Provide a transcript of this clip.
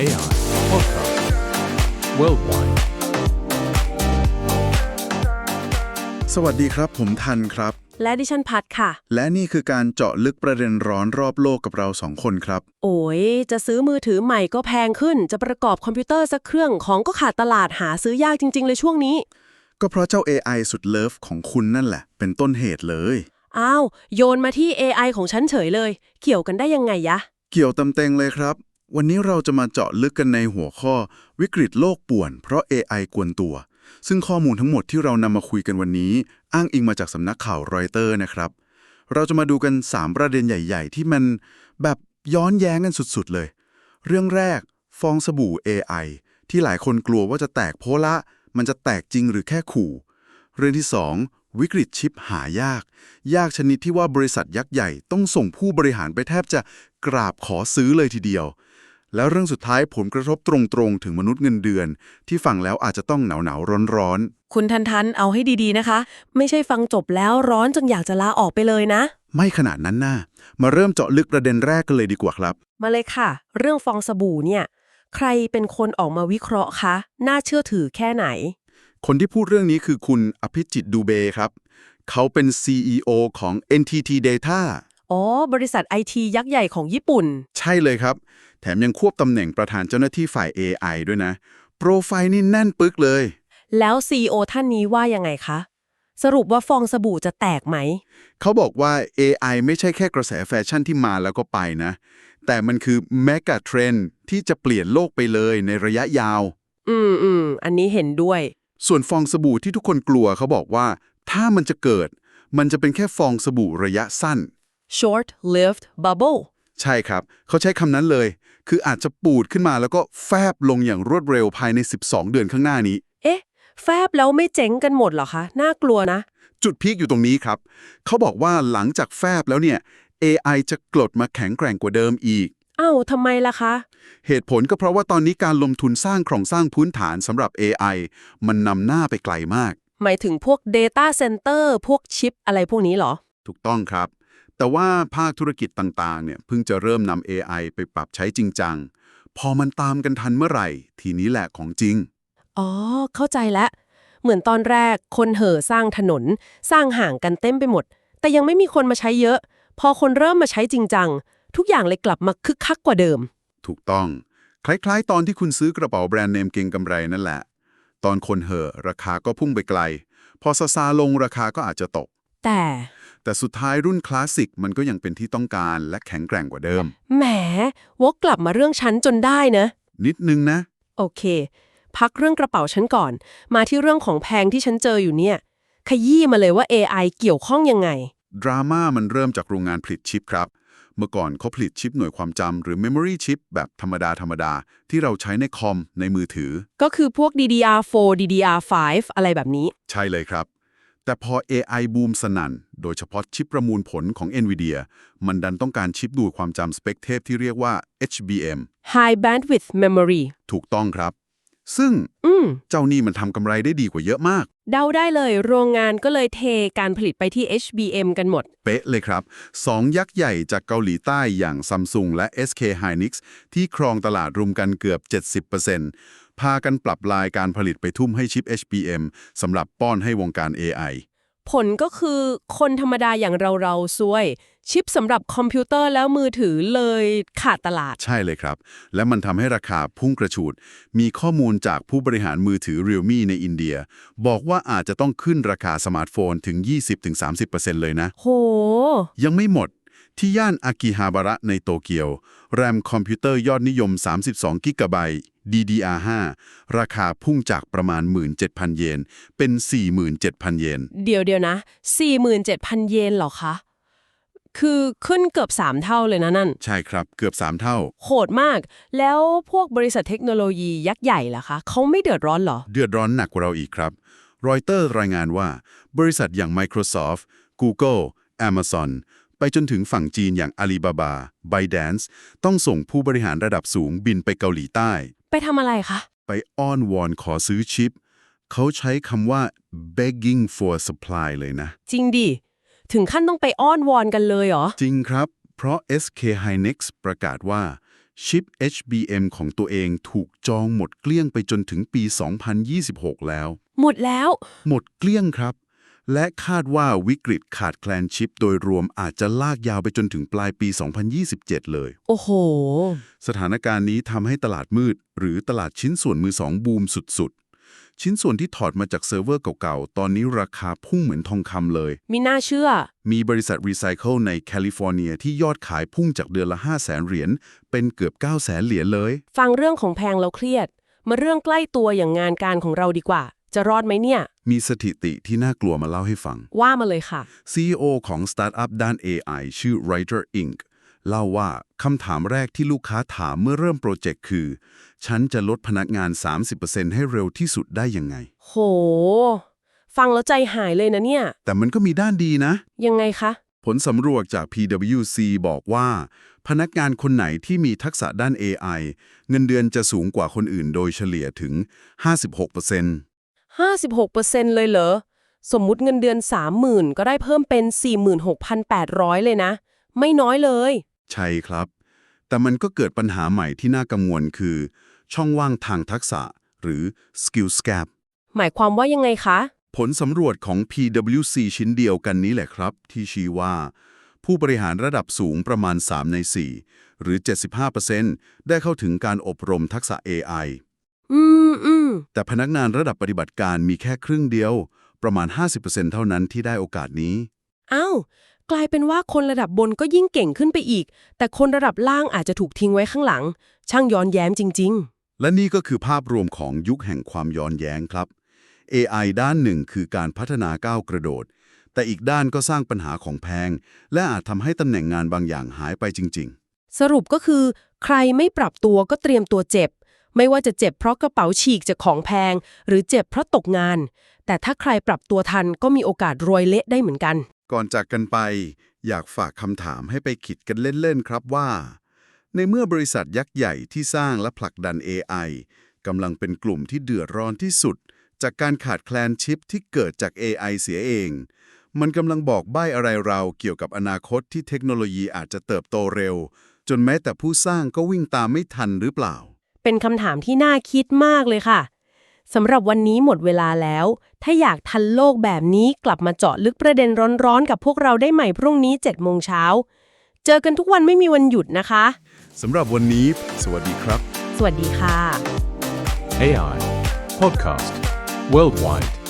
AI Podcast Worldwide สวัสดีครับ ผมทันครับ และดิฉันพัดค่ะ และนี่คือการเจาะลึกประเด็นร้อนรอบโลกกับเราสองคนครับ โอ้ย จะซื้อมือถือใหม่ก็แพงขึ้น จะประกอบคอมพิวเตอร์สักเครื่องของก็ขาดตลาดหาซื้อยากจริง ๆ เลยช่วงนี้ ก็เพราะเจ้า AI สุดเลิฟของคุณนั่นแหละ เป็นต้นเหตุเลย อ้าว โยนมาที่ AI ของฉันเฉยเลย เกี่ยวกันได้ยังไงยะ เกี่ยวตำเต็งเลยครับ วันนี้เราจะมาเจาะลึกกันในหัวข้อ วิกฤตโลกป่วน เพราะ AI กวนตัว ซึ่งข้อมูลทั้งหมดที่เรานำมาคุยกันวันนี้ อ้างอิงมาจากสำนักข่าวรอยเตอร์นะครับ เราจะมาดูกัน 3 ประเด็นใหญ่ ๆ ที่มันแบบย้อนแย้งกันสุดๆเลย เรื่องแรก ฟองสบู่ AI ที่หลายคนกลัวว่าจะแตกโพละ มันจะแตกจริงหรือแค่ขู่ เรื่องที่ 2วิกฤตชิปหายาก ยากชนิดที่ว่าบริษัทยักษ์ใหญ่ต้องส่งผู้บริหารไปแทบจะกราบขอซื้อเลยทีเดียว แล้วเรื่องสุดท้ายผลกระทบตรงๆ ถึงมนุษย์เงินเดือน ที่ฟังแล้วอาจจะต้องหนาวๆร้อนคุณทันทันเอาให้ดีๆนะคะ ไม่ใช่ฟังจบแล้วร้อนจนอยากจะลาออกไปเลยนะๆไม่ขนาดนั้นน่ามาเริ่มเจาะลึกประเด็นแรกกันเลยดีกว่าครับ มาเลยค่ะ เรื่องฟองสบู่เนี่ย ใครเป็นคนออกมาวิเคราะห์คะน่าเชื่อถือแค่ไหน คนที่พูดเรื่องนี้คือคุณอภิจิตดูเบครับ เขาเป็น CEO ของ NTT Data อ๋อ บริษัทไอทียักษ์ใหญ่ของญี่ปุ่น ใช่เลยครับ แถมยังควบตำแหน่งประธานเจ้าหน้าที่ฝ่าย AI ด้วยนะ โปรไฟล์นี่แน่นปึกเลย แล้ว CEO ท่านนี้ว่ายังไงคะ สรุปว่าฟองสบู่จะแตกไหม เขาบอกว่า AI ไม่ใช่แค่กระแสแฟชั่นที่มาแล้วก็ไปนะ แต่มันคือ mega trend ที่จะเปลี่ยนโลกไปเลยในระยะยาว อืมอืมอันนี้เห็นด้วย ส่วนฟองสบู่ที่ทุกคนกลัวเขาบอกว่า ถ้ามันจะเกิด มันจะเป็นแค่ฟองสบู่ระยะสั้น short lived bubble ใช่ครับ เขาใช้คำนั้นเลย คืออาจจะปูดขึ้นมาแล้วก็แฟบลงอย่างรวดเร็วภายใน 12 เดือนข้างหน้านี้ เอ๊ะ แฟบแล้วไม่เจ๊งกันหมดเหรอคะ น่ากลัวนะ จุดพีคอยู่ตรงนี้ครับ เขาบอกว่าหลังจากแฟบแล้วเนี่ย AI จะกลดมาแข็งแกร่งกว่าเดิมอีก อ้าวทำไมล่ะคะ เหตุผลก็เพราะว่าตอนนี้การลงทุนสร้างโครงสร้างพื้นฐานสำหรับ AI มันนำหน้าไปไกลมาก หมายถึงพวก data center พวกชิปอะไรพวกนี้เหรอ ถูกต้องครับ แต่ว่าภาคธุรกิจต่างๆเนี่ยเพิ่งจะเริ่มนำ AI ไปปรับใช้จริงจัง พอมันตามกันทันเมื่อไหร่ ทีนี้แหละของจริง อ๋อ เข้าใจแล้ว เหมือนตอนแรกคนเห่อสร้างถนน สร้างห่างกันเต็มไปหมด แต่ยังไม่มีคนมาใช้เยอะ พอคนเริ่มมาใช้จริงจัง ทุกอย่างเลยกลับมาคึกคักกว่าเดิม ถูกต้อง คล้ายๆ ตอนที่คุณซื้อกระเป๋าแบรนด์เนมเก่งกำไรนั่นแหละ ตอนคนเห่อราคาก็พุ่งไปไกล พอซาซาลงราคาก็อาจจะตก แต่ แต่สุดท้ายรุ่นคลาสสิกมันก็ยังเป็นที่ต้องการและแข็งแกร่งกว่าเดิม แหม วกกลับมาเรื่องฉันจนได้นะ นิดนึงนะ โอเค พักเรื่องกระเป๋าฉันก่อน มาที่เรื่องของแพงที่ฉันเจออยู่เนี่ย ขยี้มาเลยว่า AI เกี่ยวข้องยังไง ดราม่ามันเริ่มจากโรงงานผลิตชิปครับ เมื่อก่อนเขาผลิตชิปหน่วยความจำหรือ Memory Chip แบบธรรมดาธรรมดาที่เราใช้ในคอมในมือถือ ก็คือพวก DDR4 DDR5 อะไรแบบนี้ ใช่เลยครับ แต่พอ AI บูมสนั่น โดยเฉพาะชิปประมูลผลของ NVIDIA มันดันต้องการชิปดูดความจำสเปคเทพที่เรียกว่า HBM High Bandwidth Memory ถูกต้องครับ ซึ่งอืมเจ้านี่มันทำกำไรได้ดีกว่าเยอะมาก เดาได้เลยโรงงานก็เลยเทการผลิตไปที่ HBM กันหมด เป๊ะเลยครับ สองยักษ์ใหญ่จากเกาหลีใต้อย่างซัมซุงและ SK Hynix ที่ครองตลาดรุมกันเกือบ 70%พากันปรับลายการผลิตไปทุ่มให้ชิป HBM สำหรับป้อนให้วงการ AI ผลก็คือคนธรรมดาอย่างเราเราๆซวย ชิปสำหรับคอมพิวเตอร์แล้วมือถือเลยขาดตลาด ใช่เลยครับ และมันทำให้ราคาพุ่งกระฉูด มีข้อมูลจากผู้บริหารมือถือ Realme ในอินเดีย บอกว่าอาจจะต้องขึ้นราคาสมาร์ทโฟนถึง 20-30%เลยนะ โห ยังไม่หมด ที่ย่านอากิฮาบาระในโตเกียว แรมคอมพิวเตอร์ยอดนิยม 32 กิกะไบต์ DDR5 ราคาพุ่งจากประมาณ 17,000 เยน เป็น 47,000 เยน เดี๋ยวเดียวนะ 47,000 เยนเหรอคะ คือขึ้นเกือบ 3 เท่าเลยนะนั่น ใช่ครับ เกือบ 3 เท่า โหดมาก แล้วพวกบริษัทเทคโนโลยียักษ์ใหญ่ล่ะคะ เขาไม่เดือดร้อนเหรอ เดือดร้อนหนักกว่าเราอีกครับ รอยเตอร์รายงานว่า บริษัทอย่าง Microsoft Google Amazon ไปจนถึงฝั่งจีนอย่าง Alibaba ByteDance ต้องส่งผู้บริหารระดับสูงบินไปเกาหลีใต้ ไปทำอะไรคะ ไปอ้อนวอนขอซื้อชิป เขาใช้คำว่า begging for supply เลยนะ จริงดิ ถึงขั้นต้องไปอ้อนวอนกันเลยเหรอ จริงครับ เพราะ SK Hynix ประกาศว่าชิป HBM ของตัวเองถูกจองหมดเกลี้ยงไปจนถึงปี 2026 แล้ว หมดแล้ว หมดเกลี้ยงครับ และคาดว่าวิกฤตขาดแคลนชิปโดยรวมอาจจะลากยาวไปจนถึงปลายปี 2027 เลย โอ้โห สถานการณ์นี้ทำให้ตลาดมืด หรือตลาดชิ้นส่วนมือสองบูมสุดๆ ชิ้นส่วนที่ถอดมาจากเซิร์ฟเวอร์เก่าๆ ตอนนี้ราคาพุ่งเหมือนทองคำเลย มีน่าเชื่อ มีบริษัทรีไซเคิลในแคลิฟอร์เนียที่ยอดขายพุ่งจากเดือนละ 5 0 0แสนเหรียญเป็นเกือบ9 0 0แสนเหรียญเลย ฟังเรื่องของแพงแล้วเครียด มาเรื่องใกล้ตัวอย่างงานการของเราดีกว่า จะรอดไหมเนี่ย มีสถิติที่น่ากลัวมาเล่าให้ฟัง ว่ามาเลยค่ะ CEO ของสตาร์ทอัพด้าน AI ชื่อ Writer Inc. เล่าว่าคำถามแรกที่ลูกค้าถามเมื่อเริ่มโปรเจกต์คือ ฉันจะลดพนักงาน 30%ให้เร็วที่สุดได้ยังไง โห ฟังแล้วใจหายเลยนะเนี่ย แต่มันก็มีด้านดีนะ ยังไงคะ ผลสำรวจจาก PwC บอกว่า พนักงานคนไหนที่มีทักษะด้าน AI เงินเดือนจะสูงกว่าคนอื่นโดยเฉลี่ยถึง 56% 56%เลยเหรอ สมมุติเงินเดือน 30,000 ก็ได้เพิ่มเป็น 46,800 เลยนะ ไม่น้อยเลย ใช่ครับ แต่มันก็เกิดปัญหาใหม่ที่น่ากังวลคือ ช่องว่างทางทักษะ หรือ skill gap หมายความว่ายังไงคะ ผลสำรวจของ PwC ชิ้นเดียวกันนี้แหละครับ ที่ชี้ว่า ผู้บริหารระดับสูงประมาณ 3 ใน 4 หรือ 75%ได้เข้าถึงการอบรมทักษะ AI อืมอืมแต่พนักงานระดับปฏิบัติการมีแค่ครึ่งเดียว ประมาณ 50%เท่านั้นที่ได้โอกาสนี้ อ้าวกลายเป็นว่าคนระดับบนก็ยิ่งเก่งขึ้นไปอีก แต่คนระดับล่างอาจจะถูกทิ้งไว้ข้างหลัง ช่างย้อนแย้มจริงและนี่ก็คือภาพรวมของยุคแห่งความย้อนแย้งครับ AI ด้านหนึ่งคือการพัฒนาก้าวกระโดด แต่อีกด้านก็สร้างปัญหาของแพง และอาจทำให้ตำแหน่งงานบางอย่างหายไปจริง ๆ สรุปก็คือ ใครไม่ปรับตัวก็เตรียมตัวเจ็บ ไม่ว่าจะเจ็บเพราะกระเป๋าฉีกจากของแพง หรือเจ็บเพราะตกงาน แต่ถ้าใครปรับตัวทันก็มีโอกาสรวยเละได้เหมือนกัน ก่อนจากกันไป อยากฝากคำถามให้ไปคิดกันเล่น ๆ ครับว่า ในเมื่อบริษัทยักษ์ใหญ่ที่สร้างและผลักดัน AI กำลังเป็นกลุ่มที่เดือดร้อนที่สุด จากการขาดแคลนชิปที่เกิดจาก AI เสียเอง มันกำลังบอกใบ้อะไรเราเกี่ยวกับอนาคตที่เทคโนโลยีอาจจะเติบโตเร็ว จนแม้แต่ผู้สร้างก็วิ่งตามไม่ทันหรือเปล่า เป็นคำถามที่น่าคิดมากเลยค่ะสำหรับวันนี้หมดเวลาแล้ว ถ้าอยากทันโลกแบบนี้กลับมาเจาะลึกประเด็นร้อนๆ กับพวกเราได้ใหม่พรุ่งนี้7โมงเช้า เจอกันทุกวันไม่มีวันหยุดนะคะ สำหรับวันนี้ สวัสดีครับ สวัสดีค่ะ AI Podcast Worldwide